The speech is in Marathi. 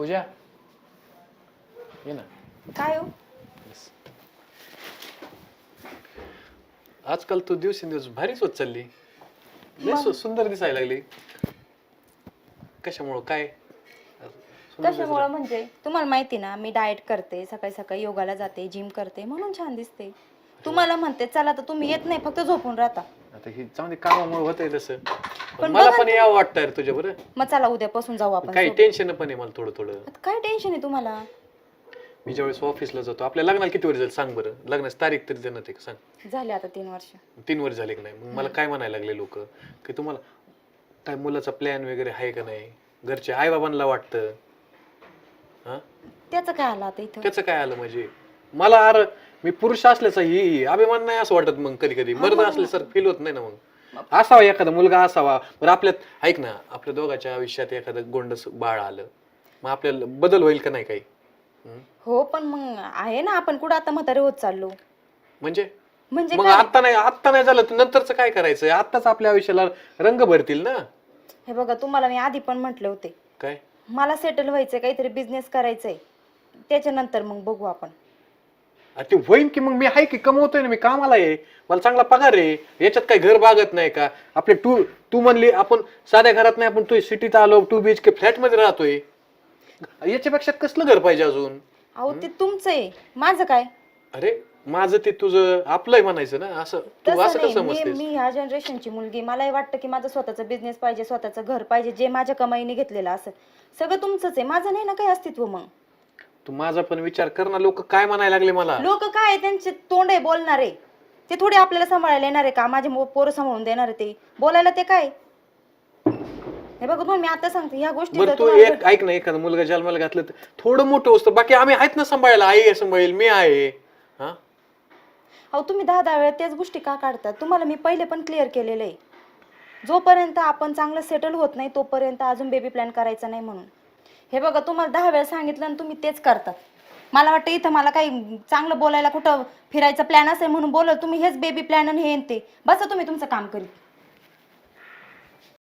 पूजा. ये ना. काय हो? आजकाल तू दिवसेंदिवस भारीच होत चालली. लय सु- सुंदर दिसायला लागली. कशामुळं? काय? सुंदर कशामुळं म्हणजे? तुम्हाला माहिती ना मी डाएट करते सकाळी सकाळी योगाला जाते जिम करते म्हणून छान दिसते. तुम्हाला म्हणते चला तर तुम्ही येत नाही फक्त झोपून राहता. आता ही चांगली कामामुळे होतंय तसं. पण मला बघा पण यावं वाटतं रे तुझ्या बरं. मग चला उद्यापासून जाऊ आपण काही सोबत. टेन्शन पण आहे मला थोडं थोडं. आता काय टेन्शन आहे तुम्हाला? मी ज्यावेळेस ऑफिसला जातो आपल्या लग्नाला किती वर्ष झाली सांग बरं. लग्नाची तारीख तरी देण्यात आहे का सांग. झाले आता तीन वर्ष. तीन वर्ष झाले की नाही? मग मला काय म्हणायला लागले लोक? की तुम्हाला काय मुलाचा प्लॅन वगैरे आहे का नाही? घरचे आई बाबांना वाटतं. हा? त्याचं काय आलं आता इथं? त्याचं काय आलं म्हणजे? मला अर मी पुरुष असल्याचा ही अभिमान नाही असं वाटत मग कधी कधी मर्द असल्यासारखं फील होत नाही ना मग. असावा एखादा मुलगा असावा. बरं आपल्यात ऐक ना आपल्या दोघांच्या आयुष्यात एखादं गोंडस बाळ आलं मग आपल्याला बदल होईल का नाही काही? हम्म? हो पण मग आहे ना आपण कुठं आता म्हातारे होत चाललो. म्हणजे? म्हणजे मग काय? आता नाही आता नाही झालं तर नंतरच काय करायचं? आताच आपल्या आयुष्याला रंग भरतील ना? हे बघा तुम्हाला मी आधी पण म्हटले होते. काय? मला सेटल व्हायचंय काहीतरी बिझनेस करायचंय. त्याच्यानंतर मग बघू आपण. ते होईन की मग मी आहे की कमवतोय ना मी कामाला आहे. मला चांगला पगार आहे. याच्यात काही घर बागत नाही का? आपले टू तू म्हणली आपण साध्या घरात नाही आपण तू सिटीत आलो टू बीच के फ्लॅटमध्ये राहतोय. याच्यापेक्षा कसलं घर पाहिजे अजून? अहो ते तुमचं आहे. माझं काय? अरे माझं ते तुझं आपलंय म्हणायचं ना? असं तू असं कसं नाही मी समजतेस? मी ह्या जनरेशनची मुलगी मलाही वाटतं की माझं स्वतःचं बिझनेस पाहिजे स्वतःचं घर पाहिजे जे माझ्या कमाईने घेतलेलं असं. सगळं तुमचंच आहे. माझं नाही ना काही अस्तित्व मग? तू माझा पण विचार कर ना लोक काय म्हणायला लागले मला? लोक काय आहे, त्यांचे तोंड आहे बोलणारे? ते थोडे आपल्याला सांभाळायला येणार आहे का? माझे मो- पोरं सांभाळून देणार आहे ते. बोलायला ते काय? हे बघा तुम्ही मी आता सांगते ह्या गोष्टी बरं तू एक ऐक ना एखादा मुलगा जन्माला घातलं तर थोडं मोठं असतं. बाकी आम्ही आहेत ना सांभाळायला. आई आहे सांभाळेल मी आहे. हा? अहो तुम्ही दहा दहा वेळा त्याच गोष्टी का काढतात? तुम्हाला मी पहिले पण क्लिअर केलेलं आहे. जोपर्यंत आपण चांगलं सेटल होत नाही तोपर्यंत अजून बेबी प्लॅन करायचा नाही म्हणून. हे बघा तुम्हाला दहा वेळा सांगितलं आणि तुम्ही तेच करतात मला वाटतं इथं मला काही चांगलं बोलायला कुठं फिरायचा प्लॅन असेल म्हणून बोलत तुम्ही हेच बेबी प्लॅन आणि हे आणि ते. बसा तुम्ही तुमचं काम करीत.